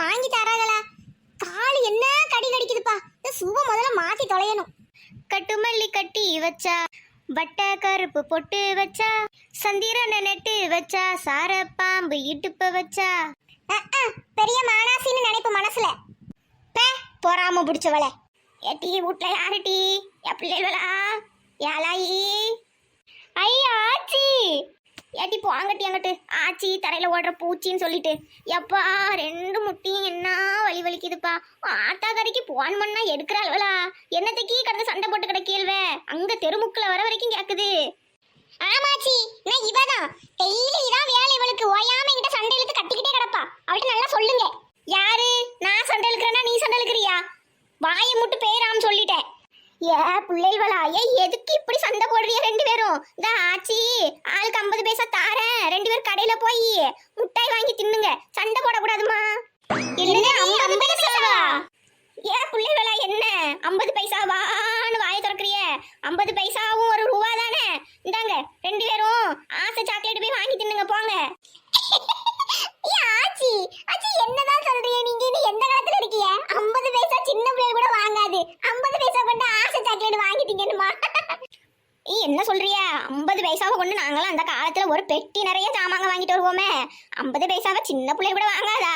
வாங்கி தராதலா. கால் என்ன கடி கடிக்குதுப்பா. இந்த சுவ முதல்ல மாத்தி தொலையணும். கட்டுமல்லி கட்டி வச்சா வட்ட கருப்பு பொட்டு வச்சா சந்திரனை நெட்டு வச்சா சார பாம்பு இடுப்ப வச்சா. பெரிய மானாசின்னு நினைப்பு மனசுல. பே பொறாம பிடிச்சவள. ஏட்டி வீட்ல யாரு டீ என் பிள்ளைகளா? யாலாயி ஐயா ஆச்சி! ஏட்டி போங்கட்டி அங்கிட்டு ஆச்சி தரையில ஓடுற பூச்சின்னு சொல்லிட்டு. எப்பா ரெண்டு முட்டியும் என்ன வலி வலிக்குதுப்பா? ஆத்தா கடைக்கு போன் பண்ணா எடுக்கிறாள்வலா என்னத்தைக்கு கடந்து சண்டை போட்டு கிடக்கியல்வே அங்க தெருமுக்கில் வர வரைக்கும் கேக்குது ஆமாச்சி நான் இவதான் டெய்லி இதான் வேலை இவளுக்கு. ஓயாம என்கிட்ட சண்டை இழுத்து கட்டிக்கிட்டே கிடப்பா. அவள்கிட்ட நல்லா சொல்லுங்க. யாரு? நான் சண்டை இழுக்கிறேன்னா நீ சண்டை இழுக்கிறியா? வாயை முட்டு பேராம் சொல்லிட்டேன். ஏ பிள்ளைகளா? ஏ எதுக்கு இப்படி சண்டை போடுறிய ரெண்டு பேரும்? இந்த ஆச்சி ஆளுக்கு ஐம்பது பைசா தாரேன். ரெண்டு பேரும் கடையில போய் முட்டாய் வாங்கி தின்னுங்க. சண்டை போடக்கூடாதுமா ஏ பிள்ளைகளா என்ன? ஐம்பது பைசாவான்னு வாயை திறக்கிறிய? ஐம்பது பைசாவும் ஒரு ரூபா தானே? இந்தாங்க ரெண்டு பேரும் ஆசை சாக்லேட் போய் வாங்கி தின்னுங்க போங்க. ஆச்சி ஆச்சி என்னதான் சொல்றீங்க நீங்க இது எந்த காலத்துல இருக்கீங்க? ஐம்பது பைசா சின்ன பிள்ளைகள் கூட வாங்காது ஐம்பது பைசா கொண்டு ஆசை சாக்லேட் வாங்கிட்டீங்கன்னுமா நீ என்ன சொல்றிய? ஐம்பது பைசாவை கொண்டு நாங்களாம் அந்த காலத்துல ஒரு பெட்டி நிறைய சாமாங்க வாங்கிட்டு வருவோமே. ஐம்பது பைசாவை சின்ன பிள்ளை கூட வாங்காதா?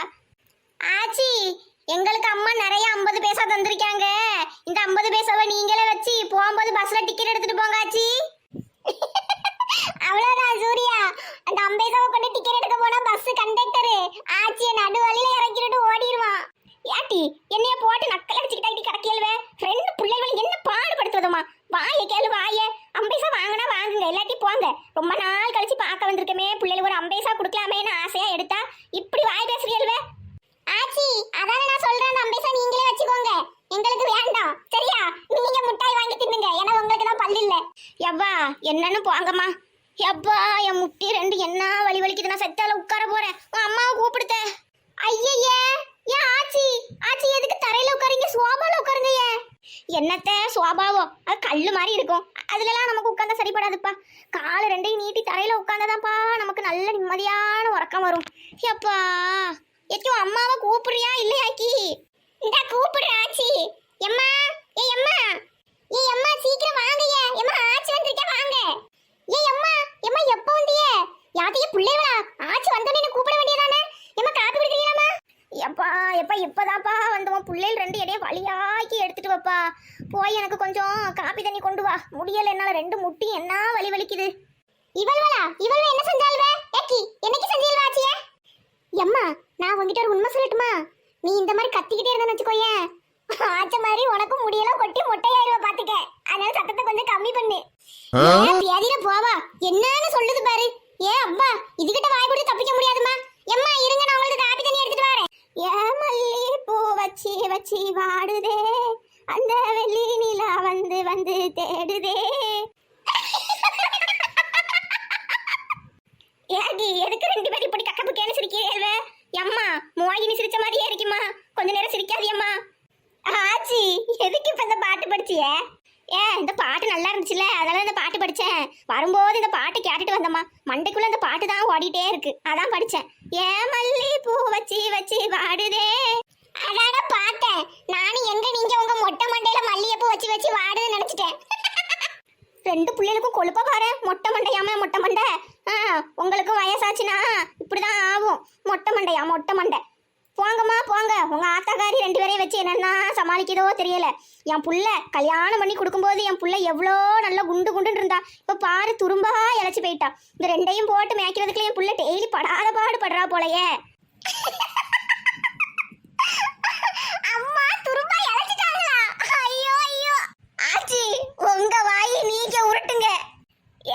ஆச்சி எங்களுக்கு அம்மா நிறைய ஐம்பது பைசா தந்திருக்காங்க. இந்த ஐம்பது பைசாவை நீங்களே வச்சு போகும்போது பஸ்ல டிக்கெட் எடுத்துட்டு போங்க ஆச்சி அவ்வளவுதான் சூர்யா அந்த அம்பேசாவை கொண்டு டிக்கெட் எடுக்க போனா பஸ் கண்டக்டர் ஆச்சிய நடு வழியில இறக்கிட்டு ஓடிடுவான் ஏட்டி என்னைய போட்டு நக்கல் அடிச்சுக்கிட்டாடி கிடக்கியல்வே ரெண்டு பிள்ளைகள் என்ன பாடுபடுத்துவதம்மா வாய கேளு வாய அம்பைசா இல்லை இல்லாட்டி போங்க. ரொம்ப நாள் கழிச்சு பார்க்க வந்திருக்கமே. பிள்ளைகள் ஒரு அம்பைசா கொடுக்கலாமேன்னு ஆசையா எடுத்தா இப்படி வாய் பேசுறியல்வே ஆச்சி அதான் நான் சொல்றேன். அந்த அம்பேசா நீங்களே வச்சுக்கோங்க. எங்களுக்கு வேண்டாம். சரியா? நீங்க முட்டாய் வாங்கி தின்னுங்க. ஏன்னா உங்களுக்கு தான் பல்லு இல்ல. எவ்வா என்னன்னு போங்கம்மா. எப்பா என் முட்டி ரெண்டு என்ன வலி வலிக்குது நான் செத்தால உட்கார போறேன். உன் அம்மாவை கூப்பிடுத்த ஐயையே ஏன் ஆச்சி ஆச்சி எதுக்கு தரையில உட்காருங்க சோபால உட்காருங்க என்னத்த சுவாபாவம் அது கல்லு மாதிரி இருக்கும். அதுலலாம் நமக்கு உட்காந்தா சரிப்படாதுப்பா. காலை ரெண்டையும் நீட்டி தரையில உட்காந்தாதான்ப்பா நமக்கு நல்ல நிம்மதியான உறக்கம் வரும். எப்பா எச்சும் அம்மாவை கூப்பிடுறியா இல்லையாக்கி இந்த கூப்பிடுற ஆச்சி. எம்மா ஏ எம்மா. ஏ எம்மா சீக்கிரம் வாங்கய்ய எம்மா ஆச்சி வந்திருக்கே வாங்க. ஏ எம்மா எம்மா எப்போ வந்தியே? யாத்தையே பிள்ளைவளா ஆச்சி வந்தோடனே கூப்பிட வேண்டியதானே எம்மா காப்பி குடிக்கிறீங்களா எப்பா இப்பதான்ப்பா வந்தோம் பிள்ளைகள் ரெண்டு இடையே வழியாக்கி எடுத்துட்டு வாப்பா. போய் எனக்கு கொஞ்சம் காப்பி தண்ணி கொண்டு வா. முடியல என்னால ரெண்டு முட்டி என்ன வலி வலிக்குது? இவள்வளா? இவள்வ என்ன செஞ்சாள்வ? ஏக்கி என்னைக்கு செஞ்சீல்வா ஆச்சியே எம்மா நான் உன்கிட்ட ஒரு உண்மை சொல்லட்டுமா? நீ இந்த மாதிரி கத்திக்கிட்டே இருந்தேன்னு வச்சுக்கோயேன் ஆச்ச மாதிரி உனக்கும் முடியெல்லாம் கொட்டி மொட்டையாயிருவ பாத்துக்க. அதனால சத்தத்தை கொஞ்சம் கம்மி பண்ணு. வியாதியில போவா. என்னன்னு சொல்லுது பாரு. ஏ அப்பா இதுகிட்ட வாய் கொடுத்து தப்பிக்க முடியாதுமா எம்மா இருங்க நான் உங்களுக்கு காப்பி தண்ணி எடுத்துட்டு வரேன் ஏன் மல்லி பூ வச்சு வச்சு வாடுதே. அந்த வெள்ளி நிலா வந்து வந்து தேடுதே. ஏடி எதுக்கு ரெண்டு பேரும் இப்படி கக்கப்பு கேன சிரிக்கிறீங்க அம்மா மோகினி சிரிச்ச மாதிரியே இருக்குமா? கொஞ்ச நேரம் சிரிக்காதியம்மா. ஆச்சி எதுக்கு இப்ப இந்த பாட்டு படிச்சிய? ஏ இந்த பாட்டு நல்லா இருந்துச்சுல அதனால இந்த பாட்டு படிச்சேன். வரும்போது இந்த பாட்டு கேட்டுட்டு வந்தம்மா. மண்டைக்குள்ளே இந்த பாட்டு தான் ஓடிட்டே இருக்கு. அதான் படிச்சேன். ஏ மல்லி பூ வச்சு வச்சு வாடுதே. அதான பார்த்தேன். நானும் எங்க நீங்க உங்க மொட்டை மண்டையில மல்லிகைப்பூ வச்சு வச்சு வாடுன்னு நினைச்சிட்டேன். ரெண்டு பிள்ளைகளுக்கும் கொழுப்பா பாரு. மொட்டை மண்டையாம மொட்டை மண்டை? ஆ உங்களுக்கும் வயசாச்சுன்னா இப்படிதான் ஆகும். மொட்டை மண்டையா மொட்டை மண்டை? போங்கம்மா போங்க. உங்க ஆத்தாக்காரி ரெண்டு பேரையும் வச்சு என்னென்ன சமாளிக்கிறதோ தெரியல. என் புள்ள கல்யாணம் பண்ணி கொடுக்கும்போது என் புள்ள எவ்வளோ நல்லா குண்டு குண்டுன்னு இருந்தா. இப்போ பாரு துரும்பா இழைச்சி போயிட்டா இந்த ரெண்டையும் போட்டு மேய்க்கிறதுக்குள்ள என் புள்ள டெய்லி படாத பாடு படுறா போலயே. அம்மா துரும்பா இழைச்சிட்டாங்களா? ஐயோ ஐயோ. ஆச்சி உங்க வாயை நீங்க உருட்டுங்க.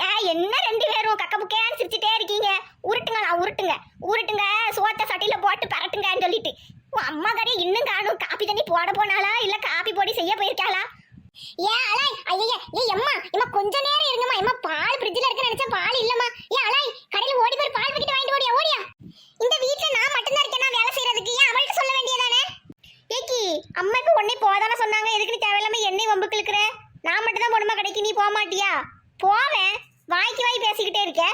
ஏன் என்ன ரெண்டு பேரும் கக்கபுக்கேன்னு சிரிச்சுட்டே இருக்கீங்க? உருட்டுங்களா உருட்டுங்க. உருட்டுங்க சோத்த சட்டியில போட்டு பரட்டுங்கன்னு சொல்லிட்டு. உன் அம்மா கடையை இன்னும் காணும். காப்பி தண்ணி போட போனாளா? இல்ல காப்பி பொடி செய்ய போயிருக்காளா ஏன் அலாய் ஐயா ஏ அம்மா இம்மா கொஞ்ச நேரம் இருங்கம்மா இம்மா பால் ஃப்ரிட்ஜ்ல இருக்க நினைச்சா பால் இல்லம்மா ஏன் அலாய் கடையில ஓடி போய் பால் பாக்கெட் வாங்கிட்டு ஓடியா ஓடியா இந்த வீட்ல நான் மட்டும்தான் இருக்கேன் நான் வேலை செய்யறதுக்கு ஏன் அவள்கிட்ட சொல்ல வேண்டியதானே ஏக்கி அம்மாக்கு உடனே போதானே சொன்னாங்க எதுக்கு நீ தேவையில்லாம எண்ணெய் வம்புக்கு இழுக்கிற நான் மட்டும் தான் போடுமா கடைக்கு நீ போக மாட்டியா போவேன் வாய்க்கு வாய் பேசிக்கிட்டே இருக்க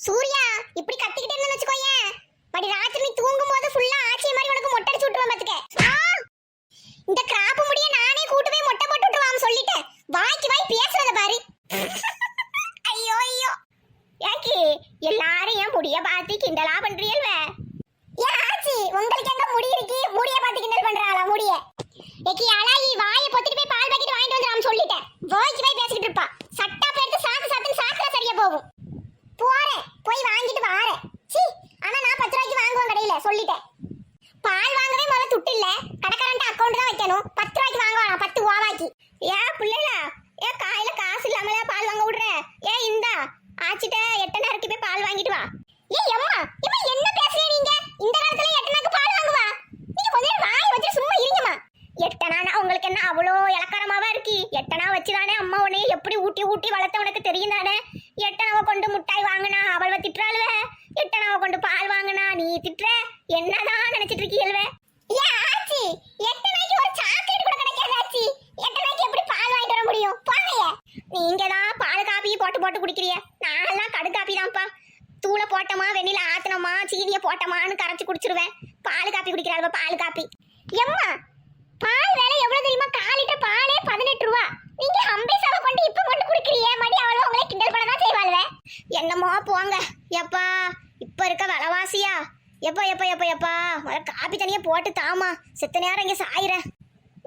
சூர்யா இப்படி கத்திக்கிட்டே இருந்தேன்னு வச்சுக்கோயேன் மடி ராத்திரி நீ தூங்கும் போது ஃபுல்லா ஆச்சி மாதிரி உனக்கு மொட்டை அடிச்சு விட்டுருவேன் முடிய பார்த்து கிண்டலா பண்றீல்வ ஏன் ஆச்சி உங்களுக்கு எங்க முடி இருக்கு? முடிய பார்த்து கிண்டல் பண்றாளா முடிய? ஏக்கி அழகி வாயை பொத்திட்டு போய் பால் பாக்கெட் வாங்கிட்டு வந்துடாம சொல்லிட்டேன். வாய்க்கு போய் பேசிக்கிட்டு இருப்பா. சட்டா எடுத்து சாத்து சாத்துன்னு சாக்குல சரியா போகும். போறேன் போய் வாங்கிட்டு வாரேன். சி ஆனா நான் பத்து ரூபாய்க்கு வாங்குவேன் கடையில சொல்லிட்டேன். பால் வாங்கவே முதல்ல துட்டு இல்ல. கடைக்காரன்ட்ட அக்கௌண்ட் தான் வைக்கணும் பத்து ரூபாய்க்கு வாங்குவானா பத்து ஓவாக்கி ஏன் பிள்ளைகளா ஏன் காயில காசு இல்லாமல பால் வாங்க விடுற ஏன் இந்தா ஆச்சிட்ட எட்டனை இறக்கி போய் பால் வாங்கிட்டு வா ஏய் அம்மா இம்மா என்ன பேசுறீங்க நீங்க இந்த காலத்துல எட்டனாக்கு பால் வாங்குவா நீங்க கொஞ்ச நேரம் வாய் வச்சு சும்மா இருங்கம்மா எட்டனானா உங்களுக்கு என்ன அவ்வளோ இலக்காரமாவா இருக்கு எட்டனா வச்சுதானே அம்மா உன்னைய எப்படி ஊட்டி ஊட்டி வளர்த்த உனக்கு தெரியும் தானே எட்டனாவை கொண்டு முட்டாய் வாங்கினா அவள்வ திட்டுறாளுவ எட்டனாவை கொண்டு பால் வாங்கினா நீ திட்டுற என்னதான் நினைச்சிட்டு இருக்கீல்வ ஏன் ஆச்சி எட்டனாக்கு ஒரு சாக்லேட் கூட கிடைக்காது ஆச்சி எட்டனாக்கு எப்படி பால் வாங்கிட்டு வர முடியும் போங்கய்யா நீங்க தான் பால் காப்பி போட்டு போட்டு குடிக்கிறிய நான்லாம் கடு காப்பி தான்ப்பா தூளை போட்டோமா வெண்ணில ஆத்தனமா சீனியை போட்டோமான்னு கரைச்சு குடிச்சிருவேன் பால் காப்பி குடிக்கிறாள்வ பால் காப்பி எம்மா பால் விலை எவ்வளவு தெரியுமா கால் லிட்டர் பாலே பதினெட்டு ரூபா நீங்க அம்பேசாவை கொண்டு இப்ப கொண்டு குடிக்கிறியே மடி அவளும் உங்களை கிண்டல் பண்ண தான் செய்வாள்வ என்னமோ போங்க எப்பா இப்ப இருக்க விலவாசியா எப்பா எப்பா எப்பா எப்பா? வர காப்பி தனியே போட்டு தாமா செத்த நேரம் இங்கே சாயிற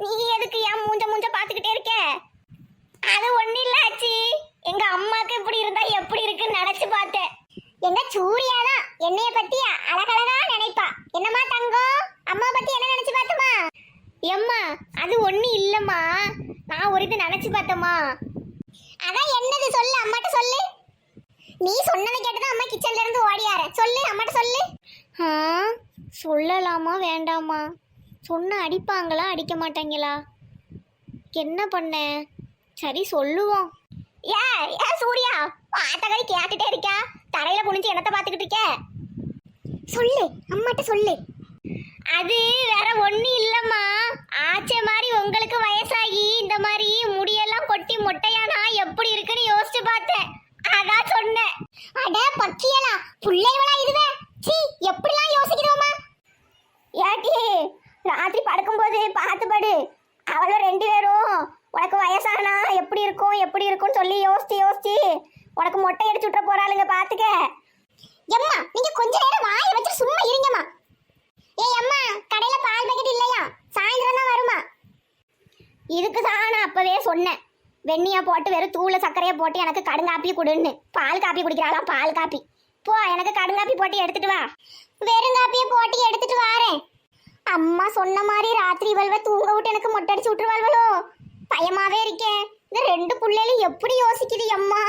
நீ எதுக்கு ஏன் மூஞ்ச மூஞ்ச பார்த்துக்கிட்டே இருக்க? அது ஒன்றும் இல்லை ஆச்சி எங்க அம்மாவுக்கு இப்படி இருந்தால் எப்படி இருக்குன்னு நினச்சி பார்த்தேன். என்ன சூர்யா தான்? என்னைய பத்தி அழகழகா நினைப்பா. என்னம்மா தங்கம்? அம்மா பற்றி என்ன நினச்சி பார்த்தமா? எம்மா அது ஒன்றும் இல்லைம்மா. நான் ஒரு இது நினச்சி பார்த்தம்மா. அதான் என்னது சொல்லு அம்மாட்ட சொல்லு. நீ சொன்னதை கேட்டுதான் அம்மா கிச்சன்ல இருந்து ஓடியாரு. சொல்லு அம்மாட்ட சொல்லு. ஆ? சொல்லலாமா வேண்டாமா? சொன்ன அடிப்பாங்களா அடிக்க மாட்டாங்களா என்ன பண்ண? சரி சொல்லுவோம். ஏ ஏ சூர்யா ஆட்டக்காரி கேட்டுட்டே இருக்கா தரையில குனிஞ்சு என்னத்த பாத்துக்கிட்டு இருக்க? சொல்லு அம்மாட்ட சொல்லு. அது வேற ஒண்ணு இல்லம்மா. ஆச்ச மாதிரி உங்களுக்கு வயசாகி இந்த மாதிரி முடியெல்லாம் கொட்டி மொட்டையானா எப்படி இருக்குன்னு யோசிச்சு பார்த்தேன். அதான் சொன்னேன். அட பக்கியலா புள்ளைகளா இதுவே சீ எப்படிலாம் யோசிக்கிறோமா ஏட்டி ராத்திரி படுக்கும்போது பார்த்து படு அவளும் ரெண்டு பேரும் உனக்கு வயசானா எப்படி இருக்கும் எப்படி இருக்கும்னு சொல்லி யோசிச்சு யோசிச்சு உனக்கு மொட்டை அடிச்சு பாத்துக்க. எம்மா நீங்க கொஞ்ச நேரம் வாயை வச்சு சும்மா இருங்கம்மா. ஏ அம்மா கடையில பால் பாக்கெட் இல்லையா? சாயந்தரம் தான் வருமா? இதுக்கு தான் நான் அப்பவே சொன்னேன். வெண்ணியா போட்டு வெறும் தூள சர்க்கரையை போட்டு எனக்கு கடுங்காப்பி கொடுன்னு. பால் காப்பி குடிக்கிறாளாம் பால் காப்பி. போ எனக்கு கடுங்காப்பி போட்டு எடுத்துட்டு வா. வெறும் காப்பியை போட்டு எடுத்துட்டு வாரேன். அம்மா சொன்ன மாதிரி ராத்திரி வல்வ தூங்க விட்டு எனக்கு மொட்டை அடிச்சு விட்டுருவாள்வளோ. பயமாவே இருக்கேன் இந்த ரெண்டு பிள்ளைகளும் எப்படி யோசிக்குது அம்மா?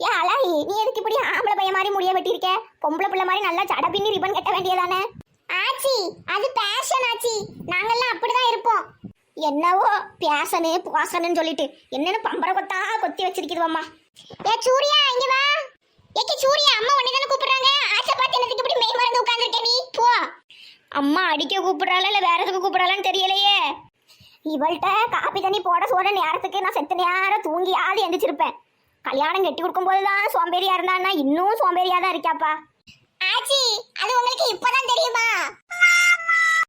ஏ அழகி நீ எதுக்கு இப்படி ஆம்பளை பையன் மாதிரி முடிய வெட்டியிருக்க? பொம்பளை பிள்ளை மாதிரி நல்லா சட பின்னி ரிப்பன் கட்ட வேண்டியதானே? ஆச்சி அது பேஷன் ஆச்சி. நாங்கெல்லாம் அப்படிதான் இருப்போம். என்னவோ பேஷனு பாசனு சொல்லிட்டு என்னன்னு பம்பர கொத்தா கொத்தி வச்சிருக்குதுவம்மா ஏ சூர்யா இங்க வா. ஏக்கி சூர்யா அம்மா உன்னை தானே கூப்பிடுறாங்க? ஆச்சை பார்த்து எனக்கு இப்படி மெய் மறந்து உட்கார்ந்துருக்க நீ? போ. அம்மா அடிக்க கூப்பிடுறாளா இல்லை வேற எதுக்கு கூப்பிடுறாளான்னு தெரியலையே? இவள்கிட்ட காப்பி தண்ணி போட சொல்ற நேரத்துக்கு நான் செத்த நேரம் தூங்கியாவது எந்திரிச்சிருப்பேன். கல்யாணம் கட்டி கொடுக்கும்போது தான் சோம்பேறியா இருந்தான்னா இன்னும் சோம்பேறியா தான் இருக்காப்பா ஆச்சி அது உங்களுக்கு இப்பதான் தெரியுமா?